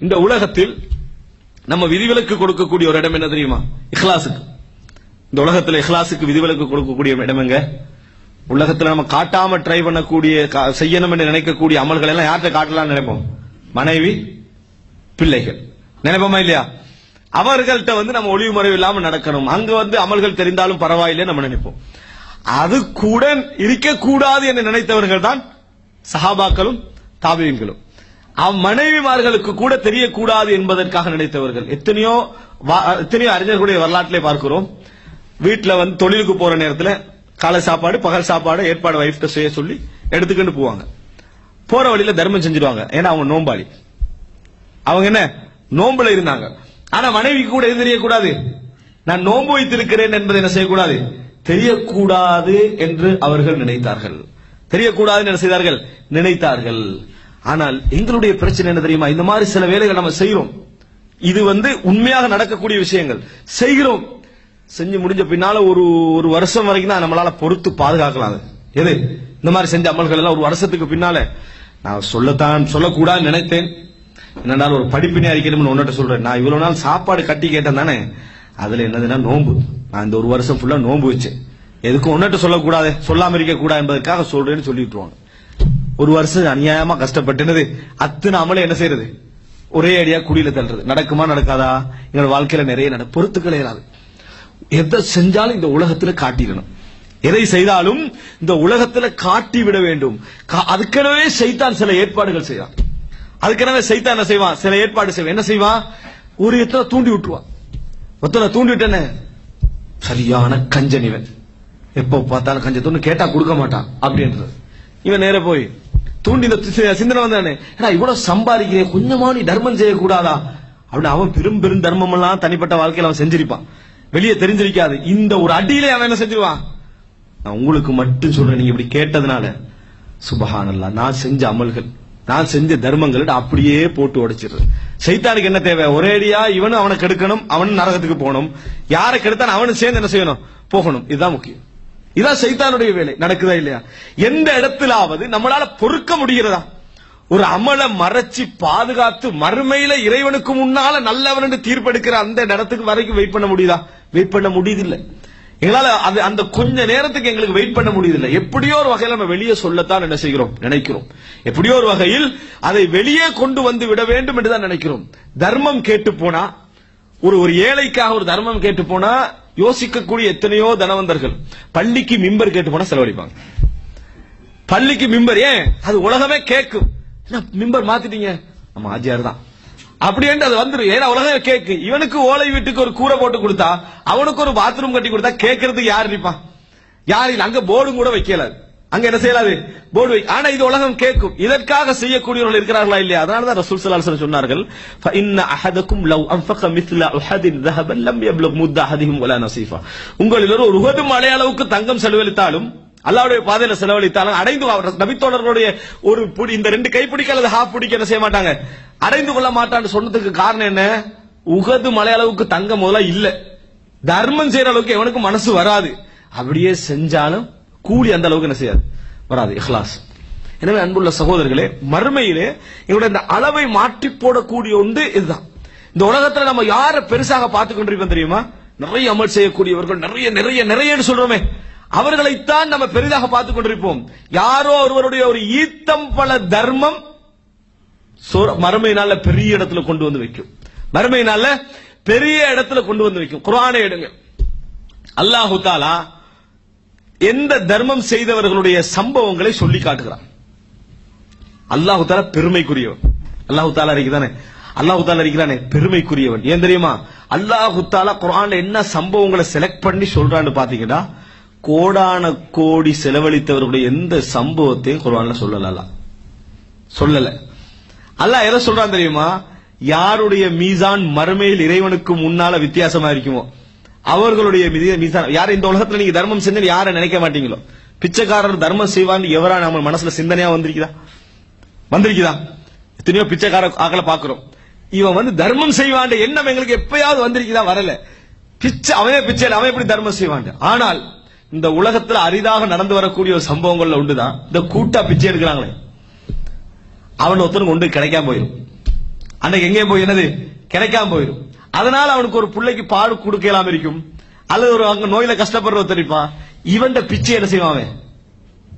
இந்த உலகத்தில் நம்ம விதிவிலக்கு கொடுக்கக்கூடிய ஒரு இடம் என்ன தெரியுமா? இஹ்லாஸுக்கு. இந்த உலகத்துல இஹ்லாசுக்கு விதிவிலக்கு கொடுக்கக்கூடிய இடம் எங்க? உலகத்துல நம்ம காட்டாம ட்ரை பண்ணக்கூடிய செய்யணும் என்று நினைக்கக்கூடிய அமல்கள் எல்லாம் யார்கிட்ட காட்டலாம்னு நினைப்போம்? மனைவி பிள்ளைகள். நினைப்போமா இல்லையா? அவர்கள்ட்ட வந்து நம்ம ஒளிவு மறைவு இல்லாம நடக்கணும். அங்க வந்து அமல்கள் தெரிந்தாலும் பரவாயில்லை நம்ம நினைப்போம். அது கூட இருக்கக்கூடாது என்று நினைத்தவர்கள் தான் சஹாபாக்களும் தாபியங்களும். அவ் மனைவிமார்களுக்கு கூட தெரியக்கூடாது என்பதற்காக நினைத்தவர்கள். எத்தனையோ வா- எத்தனையோ அறிஞர்களுடைய வரலாற்றிலே பார்க்கிறோம். வீட்டுல வந்து தொழிலுக்கு போற நேரத்துல காலை சாப்பாடு பகல் சாப்பாடு ஏற்பாடு வைஃப்ட செய்ய சொல்லி எடுத்துக்கிட்டு போவாங்க. போற வழியில தர்மம் செஞ்சிருவாங்க. ஏன்னா அவங்க நோம்பாளி. அவங்க என்ன? நோம்புல இருந்தாங்க. ஆனா மனைவி கூட எது தெரியக்கூடாது? நான் நோன்பு வைத்திருக்கிறேன் என்பதை என்ன செய்யக்கூடாது? தெரியக்கூடாது என்று அவர்கள் நினைத்தார்கள். தெரியக்கூடாது என்ன செய்தார்கள்? நினைத்தார்கள். ஆனால் எங்களுடைய பிரச்சனை என்ன தெரியுமா? இந்த மாதிரி சில வேலைகள் நம்ம செய்யறோம் இது வந்து உண்மையாக நடக்கக்கூடிய விஷயங்கள். செய்கிறோம். செஞ்சு முடிஞ்ச பின்னால ஒரு ஒரு வருஷம் வரைக்கும் தான் நம்மளால பொறுத்து பாதுகாக்கலாம் அது. எது? இந்த மாதிரி செஞ்ச அமல்கள் எல்லாம் ஒரு வருஷத்துக்கு பின்னால. நான் சொல்லத்தான் சொல்லக்கூடாதுன்னு நினைத்தேன். என்னடா ஒரு படிப்பினை அறிக்கணும்னு ஒன்னுட்ட சொல்றேன். நான் இவ்வளவு நாள் சாப்பாடு கட்டி கேட்டேன் தானே? அதுல என்னதுன்னா நோன்பு. நான் இந்த ஒரு வருஷம் ஃபுல்லா நோன்பு வச்சேன். எதுக்கும் ஒன்னுட்ட சொல்லக்கூடாது. சொல்லாம இருக்க கூடாது என்பதற்காக சொல்றேன்னு சொல்லிட்டுருவாங்க ஒரு வருஷம் அநியாயமா கஷ்டப்பட்டுனது அத்தனை அமலை என்ன செய்யறது? ஒரே அடியா குடியில தள்ளுறது. நடக்குமா நடக்காதா? எங்களோட வாழ்க்கையில நிறைய நட பொறுத்துக்களே இல்லாது. எதை செஞ்சாலும் இந்த உலகத்துல காட்டிடணும். எதை செய்தாலும் இந்த உலகத்துல காட்டி விட வேண்டும். கா- அதுக்கெனவே செய்தான் சில ஏற்பாடுகள் செய்வான். அதுக்கெனவே செய்தான் என்ன செய்வான்? சில ஏற்பாடு செய்வான். என்ன செய்வான்? ஒரு எத்தனை தூண்டி விட்டுருவான் ஒத்தனை தூண்டி விட்டேன்னு சரியான கஞ்சன் இவன். எப்போ பார்த்தாலும் கஞ்சத்தொன்னு கேட்டா கொடுக்க மாட்டான். அப்படின்றது. இவன் நேர போய் தூண்டி இந்த சிந்தனை வந்தானே ஏன்னா இவ்வளவு சம்பாதிக்கிறேன் கொஞ்சமா நீ தர்மம் செய்யக்கூடாதா? அப்படின்னு அவன் பெரும் பெரும் தர்மம் எல்லாம் தனிப்பட்ட வாழ்க்கையில அவன் செஞ்சிருப்பான். வெளியே தெரிஞ்சிருக்காது. இந்த ஒரு அடியிலே அவன் என்ன செஞ்சிருவான்? நான் உங்களுக்கு மட்டும் சொல்றேன் நீங்க இப்படி கேட்டதுனால. சுபஹானல்லா நான் செஞ்ச அமல்கள் நான் செஞ்ச தர்மங்கள் அப்படியே போட்டு உடைச்சிடுறேன். சைத்தானுக்கு என்ன தேவை? ஒரேடியா இவனும் அவனை கெடுக்கணும் அவனும் நரகத்துக்கு போகணும். யாரை கெடுத்தான் அவனும் சேர்ந்து என்ன செய்யணும்? போகணும். இதுதான் முக்கியம். இதான் சைத்தானுடைய வேலை. நடக்குதா இல்லையா? எந்த இடத்திலாவது நம்மளால பொறுக்க முடிகிறதா? ஒரு அமலை மறைச்சு பாதுகாத்து மறுமையில இறைவனுக்கு முன்னால நல்லவன் என்று தீர்ப்பெடுக்கிற அந்த இடத்துக்கு வரைக்கும் வெயிட் பண்ண முடியுதா? வெயிட் பண்ண முடியுதில்லை. எங்களால அது அந்த கொஞ்ச நேரத்துக்கு எங்களுக்கு வெயிட் பண்ண முடியுதில்லை. எப்படியோ ஒரு வகையில் நம்ம வெளியே சொல்லத்தான் என்ன செய்கிறோம்? நினைக்கிறோம். எப்படியோ ஒரு வகையில் அதை வெளியே கொண்டு வந்து விட வேண்டும் என்று தான் நினைக்கிறோம். தர்மம் கேட்டு போனா ஒரு ஒரு ஏழைக்காக ஒரு தர்மம் கேட்டு போனா யோசிக்கக்கூடிய எத்தனையோ தனவந்தர்கள். பள்ளிக்கு மிம்பர் கேட்டு போனா செலவழிப்பாங்க. பள்ளிக்கு மிம்பர் ஏன்? அது உலகமே கேட்கும் என்ன மிம்பர் மாத்திட்டீங்க? நம்ம ஆஜியார் தான். அப்படின்ட்டு அது வந்துடும் ஏன்னா உலகமே கேக்கு. இவனுக்கு ஓலை வீட்டுக்கு ஒரு கூரை போட்டு கொடுத்தா அவனுக்கு ஒரு பாத்ரூம் கட்டி கொடுத்தா கேட்கறதுக்கு யார் இருப்பான் யார் இல்லை அங்க போர்டும் கூட வைக்கல. அங்க என்ன செய்யலாது? போர்டு ஆனா இது உலகம் கேட்கும். இதற்காக செய்யக்கூடியவர்கள் இருக்கிறார்களா இல்லையா? அதனால தான் ரசூல் சல்லா சொன்னார்கள் இன்ன அஹதக்கும் லவ் அன்ஃபக மித்ல உஹதின் தஹபன் லம் யப்லக் முத்த அஹதிஹும் வலா நசீஃபா. உங்களில் ஒரு உஹது மலை தங்கம் செலவழித்தாலும் அல்லாவுடைய பாதையில செலவழித்தாலும் அடைந்து நபித்தோழர்களுடைய ஒரு புடி இந்த ரெண்டு கைப்பிடிக்க அல்லது ஹாஃப் பிடிக்க என்ன செய்ய மாட்டாங்க? அடைந்து கொள்ள மாட்டான்னு சொன்னதுக்கு காரணம் என்ன? உகது மலையளவுக்கு தங்கம் முதல்ல இல்ல. தர்மம் செய்யற அளவுக்கு எவனுக்கும் மனசு வராது. அப்படியே செஞ்சாலும் கூலி அந்த அளவுக்கு என்ன செய்யாது? வராது இஹ்லாஸ். எனவே அன்புள்ள சகோதரர்களே மறுமையிலே எங்களுடைய இந்த அளவை மாற்றி போடக்கூடிய ஒன்று இதுதான். இந்த உலகத்துல நம்ம யாரை பெருசாக பார்த்து கொண்டிருக்கோம் தெரியுமா? நிறைய அமல் செய்யக்கூடியவர்கள் நிறைய நிறைய நிறைய சொல்றோமே. அவர்களைத்தான் நம்ம பெரிதாக பார்த்து கொண்டிருப்போம் யாரோ ஒருவருடைய ஒரு ஈத்தம் பல தர்மம் மறுமையினால பெரிய இடத்துல கொண்டு வந்து வைக்கும். மறுமையினால பெரிய இடத்துல கொண்டு வந்து வைக்கும். குரானை எடுங்க. அல்லாஹு தாலா எந்த தர்மம் செய்தவர்களுடைய சம்பவங்களை சொல்லி காட்டுகிறான். அல்லாஹு தாலா பெருமைக்குரியவன். அல்லாஹு தாலா இருக்குதானே அல்லாஹு தாலா இருக்கிறானே பெருமைக்குரியவன். ஏன் தெரியுமா? அல்லாஹு தாலா குர்ஆன்ல என்ன சம்பவங்களை செலக்ட் பண்ணி சொல்றான்னு பாத்தீங்கன்னா கோடான கோடி செலவழித்தவர்களுடைய எந்த சம்பவத்தையும் குரான்ல சொல்லல அல்லாஹ். சொல்லல. அல்லாஹ் எதை சொல்றான் தெரியுமா? யாருடைய மீசான் மறுமையில் இறைவனுக்கு முன்னால வித்தியாசமா இருக்குமோ? அவர்களுடைய மீதி- யார் இந்த உலகத்துல நீங்க தர்மம் செஞ்சு யாரை நினைக்க மாட்டீங்களோ? பிச்சைக்காரர் தர்மம் செய்வான்னு எவரா நம்ம மனசுல சிந்தனையா வந்திருக்குதா? வந்திருக்குதா? எத்தனையோ பிச்சைக்கார ஆக்களை பாக்குறோம் இவன் வந்து தர்மம் செய்வான் எண்ணம் எங்களுக்கு எப்பயாவது வந்திருக்குதா? வரல. பிச்சை அவனே பிச்சை அவன் எப்படி தர்மம் செய்வான் ஆனால் இந்த உலகத்துல அரிதாக நடந்து வரக்கூடிய ஒரு சம்பவங்கள்ல உண்டுதான் இந்த கூட்டா பிச்சை எடுக்கிறாங்களே. அவன் ஒருத்தனுக்கு ஒன்று கிடைக்காம போயிடும் அன்னைக்கு எங்கேயும் போய் என்னது? கிடைக்காம போயிடும் அதனால அவனுக்கு ஒரு பிள்ளைக்கு பால் கொடுக்கலாம் இருக்கும். அல்லது ஒரு அங்க நோயில கஷ்டப்படுற தெரிப்பா இவன் பிச்சை என்ன செய்வான் அவன்?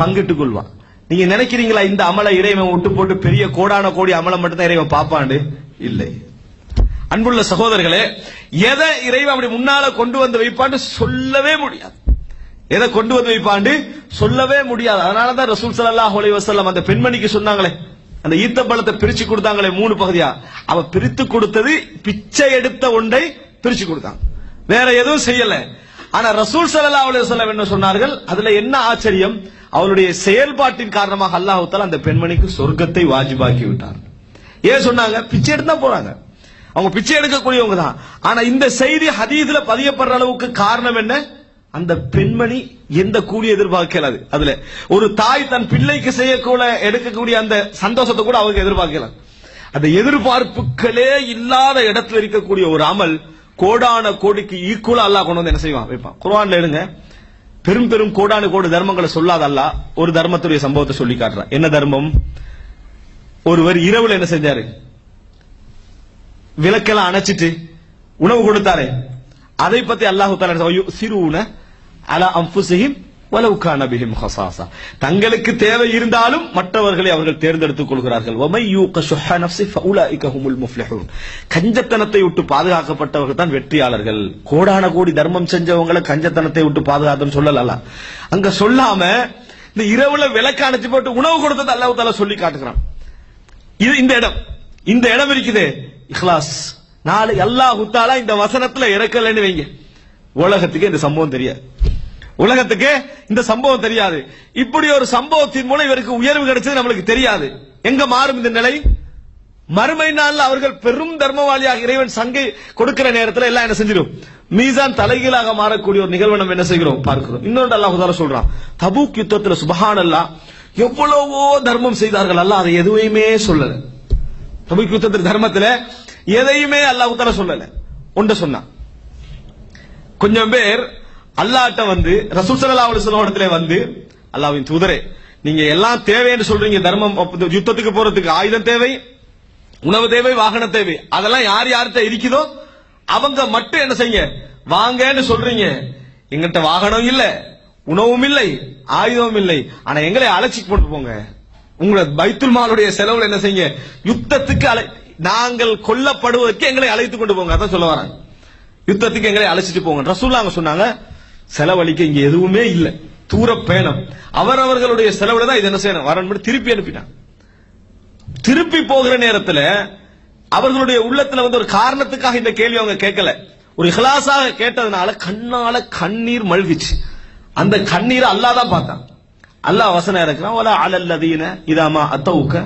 பங்கிட்டுக் கொள்வான். நீங்க நினைக்கிறீங்களா இந்த அமலை இறைவன் விட்டு போட்டு பெரிய கோடான கோடி அமலை மட்டும் தான் இறைவன் பாப்பாண்டு இல்லை. அன்புள்ள சகோதரர்களே எதை இறைவன் அப்படி முன்னால கொண்டு வந்து வைப்பாண்டு சொல்லவே முடியாது. எதை கொண்டு வந்து வைப்பாண்டு சொல்லவே முடியாது. அதனாலதான் ரசூல் சல்லாஹ் அலைஹி அந்த பெண்மணிக்கு சொன்னாங்களே அந்த ஈத்த பழத்தை பிரிச்சு கொடுத்தாங்களே மூணு பகுதியா? அவ பிரித்து கொடுத்தது பிச்சை எடுத்த ஒன்றை பிரிச்சு கொடுத்தாங்க வேற எதுவும் செய்யல. ஆனா ரசூல் ஸல்லல்லாஹு அலைஹி என்ன சொன்னார்கள்? அதுல என்ன ஆச்சரியம்? அவளுடைய செயல்பாட்டின் காரணமாக அல்லாஹுத்தால் அந்த பெண்மணிக்கு சொர்க்கத்தை வாஜிபாக்கி விட்டார் ஏன் சொன்னாங்க? பிச்சை எடுத்தா போறாங்க. அவங்க பிச்சை எடுக்கக்கூடியவங்க தான். ஆனா இந்த செய்தி ஹதீதுல பதியப்படுற அளவுக்கு காரணம் என்ன? அந்த பெண்மணி எந்த கூலி எதிர்பார்க்கலாது அதுல. ஒரு தாய் தன் பிள்ளைக்கு செய்யக்கூட எடுக்கக்கூடிய அந்த சந்தோஷத்தை கூட அவங்க எதிர்பார்க்கலாம் அந்த எதிர்பார்ப்புகளே இல்லாத இடத்துல இருக்கக்கூடிய ஒரு அமல் கோடான கோடிக்கு ஈக்குவலா அல்லாஹ் கொண்டு வந்து என்ன செய்வான்? வைப்பான். குர்ஆன்ல எடுங்க பெரும் பெரும் கோடான கோடி தர்மங்களை சொல்லாத அல்லாஹ் ஒரு தர்மத்துடைய சம்பவத்தை சொல்லி காட்டுறான். என்ன தர்மம்? ஒருவர் இரவுல என்ன செஞ்சாரு? விளக்கெல்லாம் அணைச்சிட்டு உணவு கொடுத்தாரே. அதை பத்தி அல்லாஹு தாலா சிறுன அலா அம்புசிஹிம் பிஹிம் ஹசாசா தங்களுக்கு தேவை இருந்தாலும் மற்றவர்களை அவர்கள் தேர்ந்தெடுத்துக் கொள்கிறார்கள். கஞ்சத்தனத்தை விட்டு பாதுகாக்கப்பட்டவர்கள் தான் வெற்றியாளர்கள். கோடான கோடி தர்மம் செஞ்சவங்களை கஞ்சத்தனத்தை விட்டு பாதுகாத்துன்னு சொல்லல அங்க சொல்லாம இந்த இரவுல விளக்கு அணைச்சு போட்டு உணவு கொடுத்தது அல்லாஹ் தாலா சொல்லி காட்டுகிறான். இது இந்த இடம். இந்த இடம் இருக்குது. இஹ்லாஸ். நாளை அல்லாஹ் இந்த வசனத்துல இறக்கலன்னு வைங்க. உலகத்துக்கு இந்த சம்பவம் தெரியாது. உலகத்துக்கு இந்த சம்பவம் தெரியாது. இப்படி ஒரு சம்பவத்தின் மூலம் இவருக்கு உயர்வு கிடைச்சது நம்மளுக்கு தெரியாது. எங்க மாறும் இந்த நிலை? மறுமை நாள்ல அவர்கள் பெரும் தர்மவாளியாக இறைவன் சங்கை கொடுக்கிற நேரத்துல எல்லாம் என்ன செஞ்சிடும் மீசான் தலைகீழாக மாறக்கூடிய ஒரு நிகழ்வு நம்ம என்ன செய்கிறோம்? பார்க்கிறோம். இன்னொன்று அல்லாஹ் சொல்றான். தபூக் யுத்தத்துல சுபஹான் அல்லாஹ் எவ்வளவோ தர்மம் செய்தார்கள். அல்லாஹ் அதை எதுவுமே சொல்லல. தபூக் யுத்தத்தில் தர்மத்துல எதையுமே அல்லாஹ் தாலா சொல்லல. ஒன்று சொன்னான். கொஞ்சம் பேர் அல்லாஹ்ட்ட வந்து ரசூல் ஸல்லல்லாஹு வந்து அல்லாவின் தூதரே நீங்க எல்லாம் தேவைன்னு சொல்றீங்க. தர்மம் யுத்தத்துக்கு போறதுக்கு ஆயுதம் தேவை உணவு தேவை வாகன தேவை. அதெல்லாம் யார் யார்கிட்ட இருக்குதோ அவங்க மட்டும் என்ன செய்யுங்க? வாங்கன்னு சொல்றீங்க. எங்கிட்ட வாகனம் இல்ல உணவும் இல்லை ஆயுதமும் இல்லை. ஆனா எங்களை அழைச்சி கொண்டு போங்க. உங்களை பைத்துல் மாலுடைய செலவுல என்ன செய்யுங்க? யுத்தத்துக்கு அழை நாங்கள் கொல்லப்படுவதற்கு எங்களை அழைத்து கொண்டு போங்க. அதான் சொல்ல வராங்க யுத்தத்துக்கு எங்களை அழைச்சிட்டு போங்க. ரசூல்லா அவங்க சொன்னாங்க செலவழிக்க இங்க எதுவுமே இல்ல. தூர பயணம். அவரவர்களுடைய செலவுல தான் இது என்ன செய்யணும்? வரணும் திருப்பி அனுப்பிட்டான். திருப்பி போகிற நேரத்துல அவர்களுடைய உள்ளத்துல வந்து ஒரு காரணத்துக்காக இந்த கேள்வி அவங்க கேட்கல. ஒரு இஹ்லாஸாக கேட்டதுனால கண்ணால கண்ணீர் மழ்கிச்சு அந்த கண்ணீரை அல்லாஹ் தான் பார்த்தான். அல்லாஹ் வசனம் இருக்கிறான் வலா அலல்லதீன இதாமா அத்தவுக்க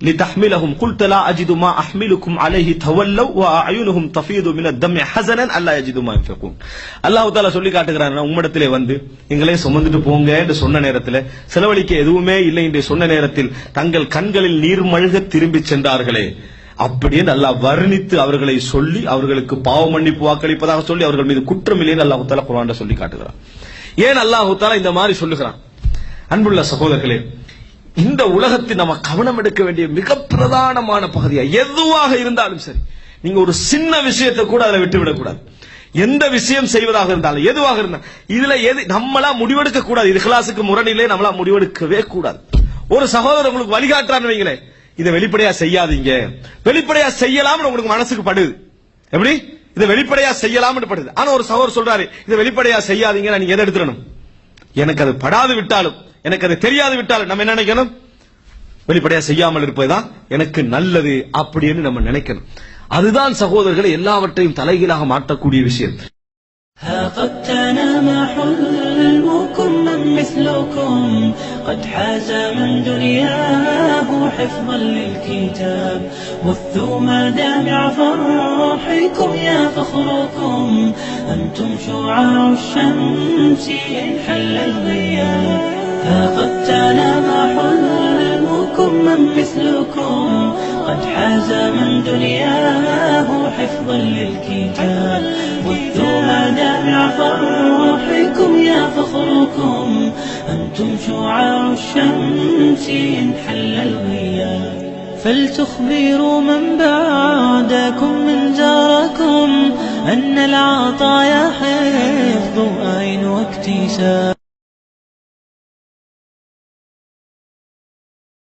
لتحملهم قلت لا أجد ما أحملكم عليه تولوا وأعينهم تفيض من الدم حزنا ألا يجدوا ما ينفقون அல்லாஹ் தாலா சொல்லி காட்டுகிறான் உம்மிடத்திலே வந்து எங்களே சுமந்துட்டு போங்க என்று சொன்ன நேரத்தில் செலவழிக்க எதுவுமே இல்லை என்று சொன்ன நேரத்தில் தங்கள் கண்களில் நீர் மழுக திரும்பி சென்றார்களே அப்படியே அல்லாஹ் வர்ணித்து அவர்களை சொல்லி அவர்களுக்கு பாவ மன்னிப்பு வாக்களிப்பதாக சொல்லி அவர்கள் மீது குற்றம் இல்லைன்னு அல்லாஹ் தாலா குர்ஆன்ல சொல்லி காட்டுகிறான் ஏன் அல்லாஹ் தாலா இந்த மாதிரி சொல்லுகிறான் அன்புள்ள சகோதரர்களே இந்த உலகத்தில் நம்ம கவனம் எடுக்க வேண்டிய மிக பிரதானமான பகுதியா எதுவாக இருந்தாலும் சரி நீங்க ஒரு சின்ன விஷயத்தை கூட அதுல விட்டு விடக்கூடாது எந்த விஷயம் செய்வதாக இருந்தாலும் எதுவாக இருந்தாலும் இதுல எது நம்மளா முடிவெடுக்க கூடாது. இது கிளாஸுக்கு முரணிலே நம்மளா முடிவெடுக்கவே கூடாது. ஒரு சகோதரர் உங்களுக்கு வழிகாட்டுறான்னு வைங்களேன் இதை வெளிப்படையா செய்யாதீங்க. வெளிப்படையா செய்யலாம்னு உங்களுக்கு மனசுக்கு படுது. எப்படி? இதை வெளிப்படையா செய்யலாம்னு படுது. ஆனா ஒரு சகோதரர் சொல்றாரு இதை வெளிப்படையா செய்யாதீங்க நீங்க எதை எடுத்துடணும்? எனக்கு அது படாது விட்டாலும். எனக்கு அது தெரியாது விட்டாலும் நம்ம என்ன நினைக்கணும் வெளிப்படையா செய்யாமல் இருப்பதுதான் எனக்கு நல்லது அப்படின்னு நம்ம நினைக்கணும் அதுதான் சகோதரர்களை எல்லாவற்றையும் தலைகீழாக மாற்றக்கூடிய விஷயம் ها قد تنام حلمكم من مثلكم قد حاز من دنياه حفظا للكتاب بثوا مدامع فرحكم يا فخركم أنتم شعاع الشمس إن حل الغياب ها قد تنام حلمكم من مثلكم. قد حاز من دنياه حفظا للكتاب. بثوا مدامع فرحكم يا فخركم. أنتم شعاع الشمس إن حل الغياب. فلتخبروا من بعدكم من جاركم أن العطايا حفظ أين واكتساب.